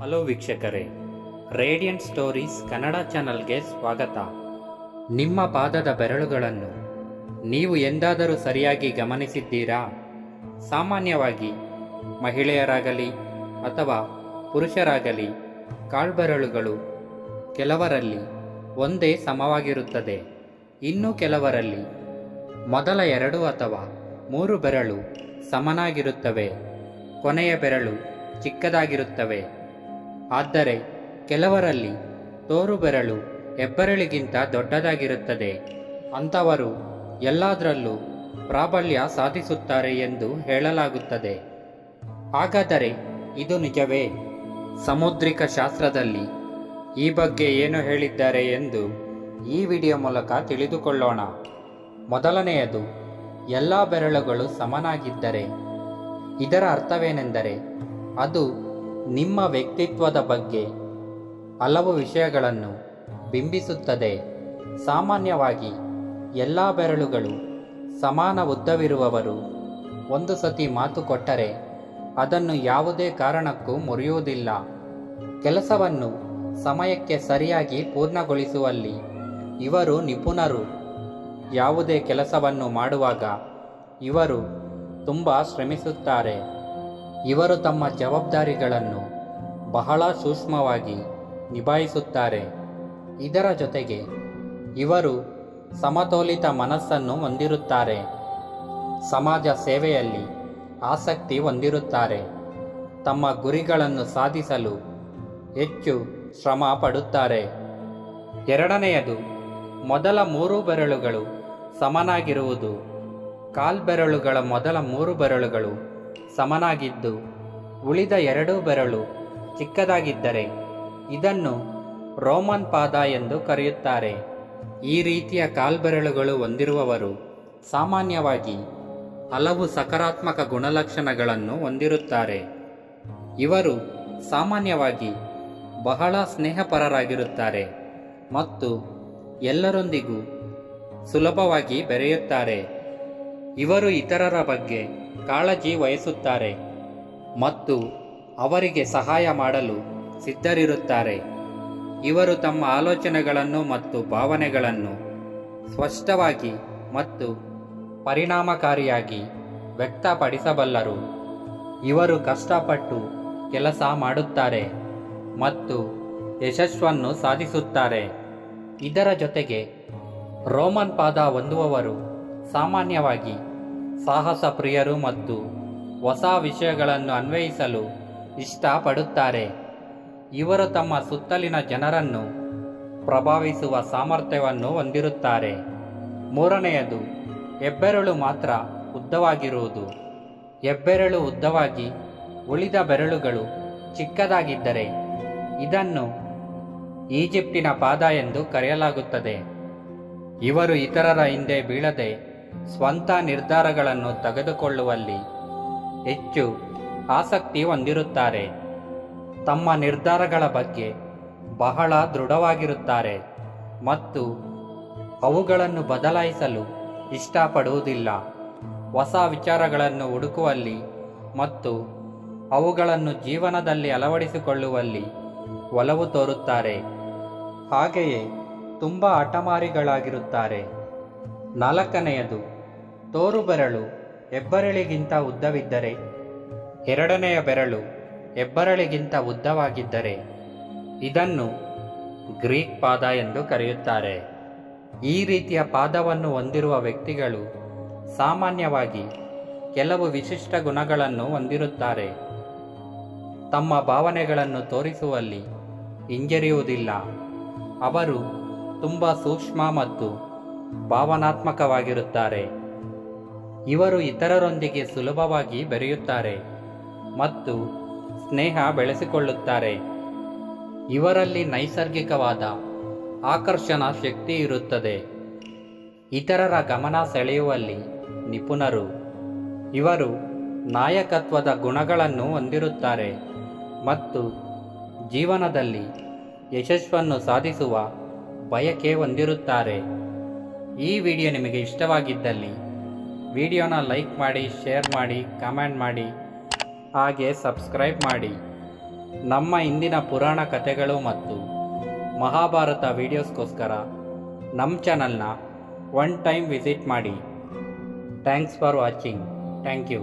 Hello ವೀಕ್ಷಕರೇ, radiant stories Kannada ಚಾನಲ್ಗೆ ಸ್ವಾಗತ. ನಿಮ್ಮ ಪಾದದ ಬೆರಳುಗಳನ್ನು ನೀವು ಎಂದಾದರೂ ಸರಿಯಾಗಿ ಗಮನಿಸಿದ್ದೀರಾ? ಸಾಮಾನ್ಯವಾಗಿ ಮಹಿಳೆಯರಾಗಲಿ ಅಥವಾ ಪುರುಷರಾಗಲಿ ಕಾಳ್ಬೆರಳುಗಳು ಕೆಲವರಲ್ಲಿ ಒಂದೇ ಸಮವಾಗಿರುತ್ತದೆ. ಇನ್ನು ಕೆಲವರಲ್ಲಿ ಮೊದಲ ಎರಡು ಅಥವಾ ಮೂರು ಬೆರಳು ಸಮನಾಗಿರುತ್ತವೆ. ಕೊನೆಯ ಬೆರಳು ಚಿಕ್ಕದಾಗಿರುತ್ತವೆ. ಆದರೆ ಕೆಲವರಲ್ಲಿ ತೋರು ಬೆರಳು ಹೆಬ್ಬೆರಳಿಗಿಂತ ದೊಡ್ಡದಾಗಿರುತ್ತದೆ. ಅಂಥವರು ಎಲ್ಲದರಲ್ಲೂ ಪ್ರಾಬಲ್ಯ ಸಾಧಿಸುತ್ತಾರೆ ಎಂದು ಹೇಳಲಾಗುತ್ತದೆ. ಹಾಗಾದರೆ ಇದು ನಿಜವೇ? ಸಮುದ್ರಿಕ ಶಾಸ್ತ್ರದಲ್ಲಿ ಈ ಬಗ್ಗೆ ಏನು ಹೇಳಿದ್ದಾರೆ ಎಂದು ಈ ವಿಡಿಯೋ ಮೂಲಕ ತಿಳಿದುಕೊಳ್ಳೋಣ. ಮೊದಲನೆಯದು, ಎಲ್ಲ ಬೆರಳುಗಳು ಸಮನಾಗಿದ್ದರೆ. ಇದರ ಅರ್ಥವೇನೆಂದರೆ ಅದು ನಿಮ್ಮ ವ್ಯಕ್ತಿತ್ವದ ಬಗ್ಗೆ ಹಲವು ವಿಷಯಗಳನ್ನು ಬಿಂಬಿಸುತ್ತದೆ. ಸಾಮಾನ್ಯವಾಗಿ ಎಲ್ಲ ಬೆರಳುಗಳು ಸಮಾನ ಉದ್ದವಿರುವವರು ಒಂದು ಸತಿ ಮಾತು ಕೊಟ್ಟರೆ ಅದನ್ನು ಯಾವುದೇ ಕಾರಣಕ್ಕೂ ಮುರಿಯುವುದಿಲ್ಲ. ಕೆಲಸವನ್ನು ಸಮಯಕ್ಕೆ ಸರಿಯಾಗಿ ಪೂರ್ಣಗೊಳಿಸುವಲ್ಲಿ ಇವರು ನಿಪುಣರು. ಯಾವುದೇ ಕೆಲಸವನ್ನು ಮಾಡುವಾಗ ಇವರು ತುಂಬ ಶ್ರಮಿಸುತ್ತಾರೆ. ಇವರು ತಮ್ಮ ಜವಾಬ್ದಾರಿಗಳನ್ನು ಬಹಳ ಸೂಕ್ಷ್ಮವಾಗಿ ನಿಭಾಯಿಸುತ್ತಾರೆ. ಇದರ ಜೊತೆಗೆ ಇವರು ಸಮತೋಲಿತ ಮನಸ್ಸನ್ನು ಹೊಂದಿರುತ್ತಾರೆ. ಸಮಾಜ ಸೇವೆಯಲ್ಲಿ ಆಸಕ್ತಿ ಹೊಂದಿರುತ್ತಾರೆ. ತಮ್ಮ ಗುರಿಗಳನ್ನು ಸಾಧಿಸಲು ಹೆಚ್ಚು ಶ್ರಮ ಪಡುತ್ತಾರೆ. ಎರಡನೆಯದು, ಮೊದಲ ಮೂರು ಬೆರಳುಗಳು ಸಮನಾಗಿರುವುದು. ಕಾಲ್ಬೆರಳುಗಳ ಮೊದಲ ಮೂರು ಬೆರಳುಗಳು ಸಮನಾಗಿದ್ದು, ಉಳಿದ ಎರಡೂ ಬೆರಳು ಚಿಕ್ಕದಾಗಿದ್ದರೆ ಇದನ್ನು ರೋಮನ್ ಪಾದ ಎಂದು ಕರೆಯುತ್ತಾರೆ. ಈ ರೀತಿಯ ಕಾಲ್ಬೆರಳುಗಳು ಹೊಂದಿರುವವರು ಸಾಮಾನ್ಯವಾಗಿ ಹಲವು ಸಕಾರಾತ್ಮಕ ಗುಣಲಕ್ಷಣಗಳನ್ನು ಹೊಂದಿರುತ್ತಾರೆ. ಇವರು ಸಾಮಾನ್ಯವಾಗಿ ಬಹಳ ಸ್ನೇಹಪರರಾಗಿರುತ್ತಾರೆ ಮತ್ತು ಎಲ್ಲರೊಂದಿಗೂ ಸುಲಭವಾಗಿ ಬೆರೆಯುತ್ತಾರೆ. ಇವರು ಇತರರ ಬಗ್ಗೆ ಕಾಳಜಿ ವಹಿಸುತ್ತಾರೆ ಮತ್ತು ಅವರಿಗೆ ಸಹಾಯ ಮಾಡಲು ಸಿದ್ಧರಿರುತ್ತಾರೆ. ಇವರು ತಮ್ಮ ಆಲೋಚನೆಗಳನ್ನು ಮತ್ತು ಭಾವನೆಗಳನ್ನು ಸ್ಪಷ್ಟವಾಗಿ ಮತ್ತು ಪರಿಣಾಮಕಾರಿಯಾಗಿ ವ್ಯಕ್ತಪಡಿಸಬಲ್ಲರು. ಇವರು ಕಷ್ಟಪಟ್ಟು ಕೆಲಸ ಮಾಡುತ್ತಾರೆ ಮತ್ತು ಯಶಸ್ಸನ್ನು ಸಾಧಿಸುತ್ತಾರೆ. ಇದರ ಜೊತೆಗೆ ರೋಮನ್ ಪಾದ ಹೊಂದುವವರು ಸಾಮಾನ್ಯವಾಗಿ ಸಾಹಸ ಪ್ರಿಯರು ಮತ್ತು ಹೊಸ ವಿಷಯಗಳನ್ನು ಅನ್ವಯಿಸಲು ಇಷ್ಟಪಡುತ್ತಾರೆ. ಇವರು ತಮ್ಮ ಸುತ್ತಲಿನ ಜನರನ್ನು ಪ್ರಭಾವಿಸುವ ಸಾಮರ್ಥ್ಯವನ್ನು ಹೊಂದಿರುತ್ತಾರೆ. ಮೂರನೆಯದು, ಹೆಬ್ಬೆರಳು ಮಾತ್ರ ಉದ್ದವಾಗಿರುವುದು. ಹೆಬ್ಬೆರಳು ಉದ್ದವಾಗಿ ಉಳಿದ ಬೆರಳುಗಳು ಚಿಕ್ಕದಾಗಿದ್ದರೆ ಇದನ್ನು ಈಜಿಪ್ಟಿನ ಪಾದ ಎಂದು ಕರೆಯಲಾಗುತ್ತದೆ. ಇವರು ಇತರರ ಹಿಂದೆ ಬೀಳದೆ ಸ್ವಂತ ನಿರ್ಧಾರಗಳನ್ನು ತೆಗೆದುಕೊಳ್ಳುವಲ್ಲಿ ಹೆಚ್ಚು ಆಸಕ್ತಿ ಹೊಂದಿರುತ್ತಾರೆ. ತಮ್ಮ ನಿರ್ಧಾರಗಳ ಬಗ್ಗೆ ಬಹಳ ದೃಢವಾಗಿರುತ್ತಾರೆ ಮತ್ತು ಅವುಗಳನ್ನು ಬದಲಾಯಿಸಲು ಇಷ್ಟಪಡುವುದಿಲ್ಲ. ಹೊಸ ವಿಚಾರಗಳನ್ನು ಹುಡುಕುವಲ್ಲಿ ಮತ್ತು ಅವುಗಳನ್ನು ಜೀವನದಲ್ಲಿ ಅಳವಡಿಸಿಕೊಳ್ಳುವಲ್ಲಿ ಒಲವು ತೋರುತ್ತಾರೆ. ಹಾಗೆಯೇ ತುಂಬ ಹಠಮಾರಿಗಳಾಗಿರುತ್ತಾರೆ. ನಾಲ್ಕನೆಯದು, ತೋರು ಬೆರಳು, ಹೆಬ್ಬೆರಳಿಗಿಂತ ಉದ್ದವಿದ್ದರೆ. ಎರಡನೆಯ ಬೆರಳು, ಹೆಬ್ಬೆರಳಿಗಿಂತ ಉದ್ದವಾಗಿದ್ದರೆ. ಇದನ್ನು ಗ್ರೀಕ್ ಪಾದ ಎಂದು ಕರೆಯುತ್ತಾರೆ. ಈ ರೀತಿಯ ಪಾದವನ್ನು ಹೊಂದಿರುವ ವ್ಯಕ್ತಿಗಳು ಸಾಮಾನ್ಯವಾಗಿ ಕೆಲವು ವಿಶಿಷ್ಟ ಗುಣಗಳನ್ನು ಹೊಂದಿರುತ್ತಾರೆ. ತಮ್ಮ ಭಾವನೆಗಳನ್ನು ತೋರಿಸುವಲ್ಲಿ ಹಿಂಜರಿಯುವುದಿಲ್ಲ. ಅವರು ತುಂಬ ಸೂಕ್ಷ್ಮ ಮತ್ತು ಭಾವನಾತ್ಮಕವಾಗಿರುತ್ತಾರೆ. ಇವರು ಇತರರೊಂದಿಗೆ ಸುಲಭವಾಗಿ ಬೆರೆಯುತ್ತಾರೆ ಮತ್ತು ಸ್ನೇಹ ಬೆಳೆಸಿಕೊಳ್ಳುತ್ತಾರೆ. ಇವರಲ್ಲಿ ನೈಸರ್ಗಿಕವಾದ ಆಕರ್ಷಣಾ ಶಕ್ತಿ ಇರುತ್ತದೆ. ಇತರರ ಗಮನ ಸೆಳೆಯುವಲ್ಲಿ ನಿಪುಣರು. ಇವರು ನಾಯಕತ್ವದ ಗುಣಗಳನ್ನು ಹೊಂದಿರುತ್ತಾರೆ ಮತ್ತು ಜೀವನದಲ್ಲಿ ಯಶಸ್ಸನ್ನು ಸಾಧಿಸುವ ಬಯಕೆ ಹೊಂದಿರುತ್ತಾರೆ. ಈ ವಿಡಿಯೋ ನಿಮಗೆ ಇಷ್ಟವಾಗಿದ್ದಲ್ಲಿ ವಿಡಿಯೋನ ಲೈಕ್ ಮಾಡಿ, ಶೇರ್ ಮಾಡಿ, ಕಮೆಂಟ್ ಮಾಡಿ, ಹಾಗೆ ಸಬ್ಸ್ಕ್ರೈಬ್ ಮಾಡಿ. ನಮ್ಮ ಇಂದಿನ ಪುರಾಣ ಕಥೆಗಳು ಮತ್ತು ಮಹಾಭಾರತ ವೀಡಿಯೋಸ್ಗೋಸ್ಕರ ನಮ್ಮ ಚಾನಲ್ನ ಒನ್ ಟೈಮ್ ವಿಸಿಟ್ ಮಾಡಿ. Thanks for watching. Thank you.